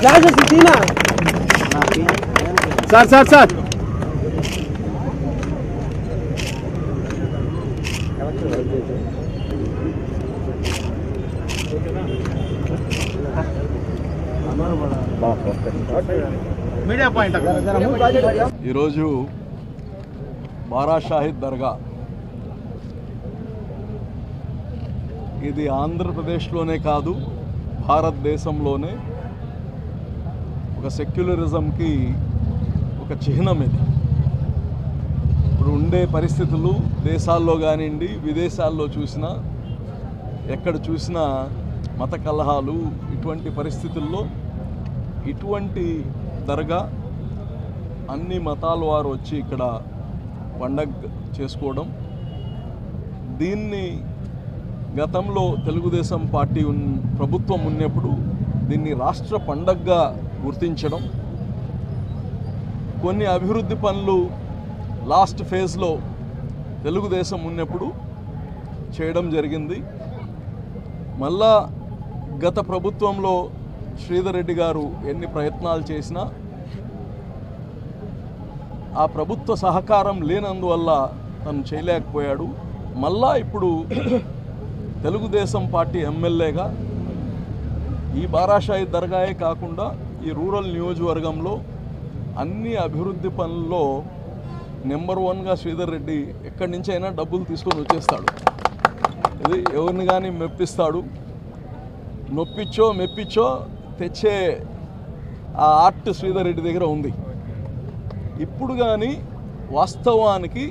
Flashes తీనా sir sir sir media point ఈరోజు బారా షాహిద్ దర్గా ఇది ఆంధ్రప్రదేశ్లోనే కాదు భారతదేశంలోనే ఒక సెక్యులరిజంకి ఒక చిహ్నం ఇది. ఇప్పుడు ఉండే పరిస్థితులు దేశాల్లో కానివ్వండి విదేశాల్లో చూసినా ఎక్కడ చూసినా మత కలహాలు ఇటువంటి పరిస్థితుల్లో ఇటువంటి దర్గా అన్ని మతాల వారు వచ్చి ఇక్కడ పండగ చేసుకోవడం దీన్ని గతంలో తెలుగుదేశం పార్టీ ఉన్ ప్రభుత్వం ఉన్నప్పుడు దీన్ని రాష్ట్ర పండగగా గుర్తించడం కొన్ని అభివృద్ధి పనులు లాస్ట్ ఫేజ్లో తెలుగుదేశం ఉన్నప్పుడు చేయడం జరిగింది. మళ్ళా గత ప్రభుత్వంలో శ్రీధర్ రెడ్డి గారు ఎన్ని ప్రయత్నాలు చేసినా ఆ ప్రభుత్వ సహకారం లేనందువల్ల తను చేయలేకపోయాడు. మళ్ళా ఇప్పుడు తెలుగుదేశం పార్టీ ఎమ్మెల్యేగా ఈ బారాషాయి దర్గాయే కాకుండా ఈ రూరల్ నియోజకవర్గంలో అన్ని అభివృద్ధి పనుల్లో నెంబర్ వన్గా శ్రీధర్ రెడ్డి ఎక్కడి నుంచి అయినా డబ్బులు తీసుకొని వచ్చేస్తాడు. ఇది ఎవరిని కానీ మెప్పిస్తాడు. నొప్పిచ్చో మెప్పిచ్చో తెచ్చే ఆ ఆర్ట్ శ్రీధర్ రెడ్డి దగ్గర ఉంది. ఇప్పుడు కానీ వాస్తవానికి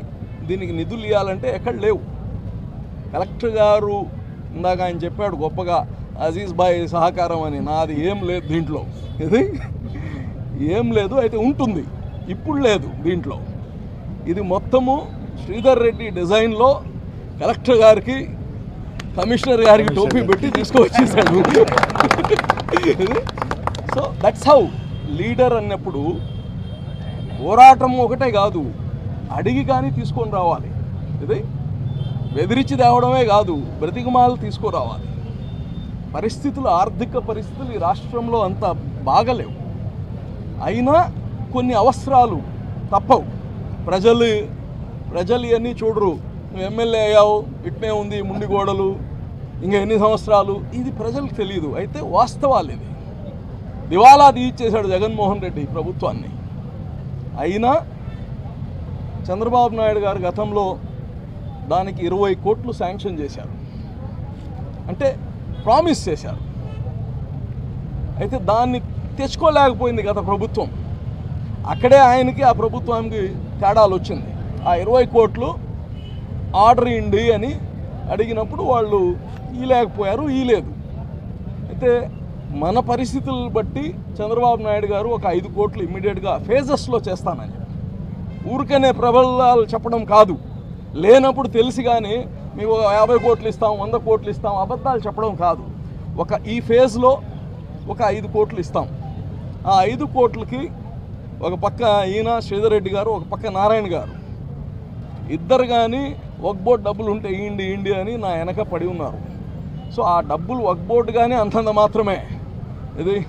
దీనికి నిధులు ఇవ్వాలంటే ఎక్కడ లేవు. కలెక్టర్ గారు ఇందాక ఆయన చెప్పాడు గొప్పగా అజీజ్ బాయ్ సహకారం అని. నాది ఏం లేదు దీంట్లో. ఇది ఏం లేదు అయితే ఉంటుంది. ఇప్పుడు లేదు దీంట్లో. ఇది మొత్తము శ్రీధర్ రెడ్డి డిజైన్లో కలెక్టర్ గారికి కమిషనర్ గారికి టోపీ పెట్టి తీసుకువచ్చేసాడు సో దట్స్ హౌ లీడర్ అన్నప్పుడు పోరాటం ఒకటే కాదు అడిగి కానీ తీసుకొని రావాలి. ఇది బెదిరించి తేవడమే కాదు బ్రతికమాలు తీసుకురావాలి. పరిస్థితులు ఆర్థిక పరిస్థితులు ఈ రాష్ట్రంలో అంత బాగలేవు. అయినా కొన్ని అవసరాలు తప్పవు. ప్రజలు ప్రజలు ఇవన్నీ చూడరు. నువ్వు ఎమ్మెల్యే అయ్యావు ఇట్నే ఉంది ముండి గోడలు ఇంకా ఎన్ని సంవత్సరాలు? ఇది ప్రజలకు తెలియదు అయితే వాస్తవాలు ఇది దివాలా తీయించేశాడు జగన్మోహన్ రెడ్డి ప్రభుత్వాన్ని. అయినా చంద్రబాబు నాయుడు గారు గతంలో దానికి ఇరవై కోట్లు శాంక్షన్ చేశారు. అంటే ప్రామిస్ చేశారు. అయితే దాన్ని తెచ్చుకోలేకపోయింది గత ప్రభుత్వం. అక్కడే ఆయనకి ఆ ప్రభుత్వానికి తేడాలు వచ్చింది. ఆ ఇరవై కోట్లు ఆర్డర్ ఇండి అని అడిగినప్పుడు వాళ్ళు ఇలేకపోయారు లేదు అయితే మన పరిస్థితులను బట్టి చంద్రబాబు నాయుడు గారు ఒక ఐదు కోట్లు ఇమ్మీడియట్గా ఫేజెస్లో చేస్తానని ఊరికనే ప్రబలాలు చెప్పడం కాదు. లేనప్పుడు తెలిసి కానీ మేము యాభై కోట్లు ఇస్తాం వంద కోట్లు ఇస్తాం అబద్ధాలు చెప్పడం కాదు. ఒక ఈ ఫేజ్లో ఒక ఐదు కోట్లు ఇస్తాం. ఆ ఐదు కోట్లకి ఒక పక్క ఈయన శ్రీధర్ రెడ్డి గారు ఒక పక్క నారాయణ గారు. ఇద్దరు కానీ ఒక డబ్బులు ఉంటే ఇయండి ఇయండి అని నా వెనక పడి ఉన్నారు. సో ఆ డబ్బులు ఒక కానీ అంతంత మాత్రమే. ఇది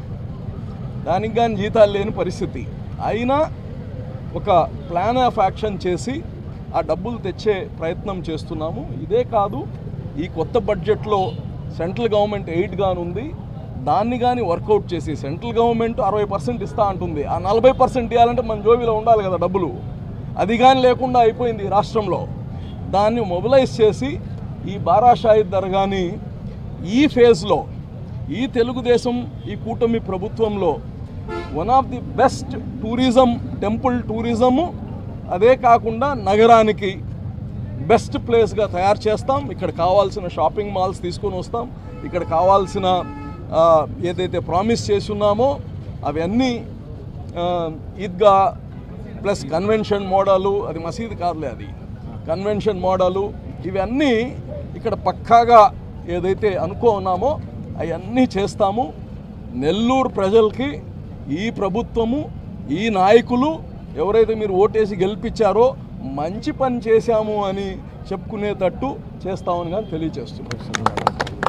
దానికి కానీ జీతాలు లేని పరిస్థితి. అయినా ఒక ప్లాన్ ఆఫ్ యాక్షన్ చేసి ఆ డబ్బులు తెచ్చే ప్రయత్నం చేస్తున్నాము. ఇదే కాదు ఈ కొత్త బడ్జెట్లో సెంట్రల్ గవర్నమెంట్ ఎయిట్ ఉంది. దాన్ని కానీ వర్కౌట్ చేసి సెంట్రల్ గవర్నమెంట్ అరవై పర్సెంట్ ఇస్తా అంటుంది. ఆ నలభై పర్సెంట్ ఇవ్వాలంటే మన జోబీలో ఉండాలి కదా డబ్బులు. అది కానీ లేకుండా అయిపోయింది ఈ రాష్ట్రంలో. దాన్ని మొబిలైజ్ చేసి ఈ బారాషాయి దర్గాని ఈ ఫేజ్లో ఈ తెలుగుదేశం ఈ కూటమి ప్రభుత్వంలో one of the best tourism temple tourism అదే కాకుండా నగరానికి బెస్ట్ ప్లేస్గా తయారు చేస్తాం. ఇక్కడ కావాల్సిన షాపింగ్ మాల్స్ తీసుకొని వస్తాం. ఇక్కడ కావాల్సిన ఏదైతే ప్రామిస్ చేసి ఉన్నామో అవన్నీ ఈద్గా ప్లస్ కన్వెన్షన్ మోడలు అది మసీదు కాదులే అది. కన్వెన్షన్ మోడలు ఇవన్నీ ఇక్కడ పక్కాగా ఏదైతే అనుకో ఉన్నామో అవన్నీ చేస్తాము. నెల్లూరు ప్రజలకి ఈ ప్రభుత్వము ఈ నాయకులు ఎవరైతే మీరు ఓటేసి గెలిపించారో మంచి పని చేశాము అని చెప్పుకునేటట్టు చేస్తామని కానీ తెలియజేస్తున్నారు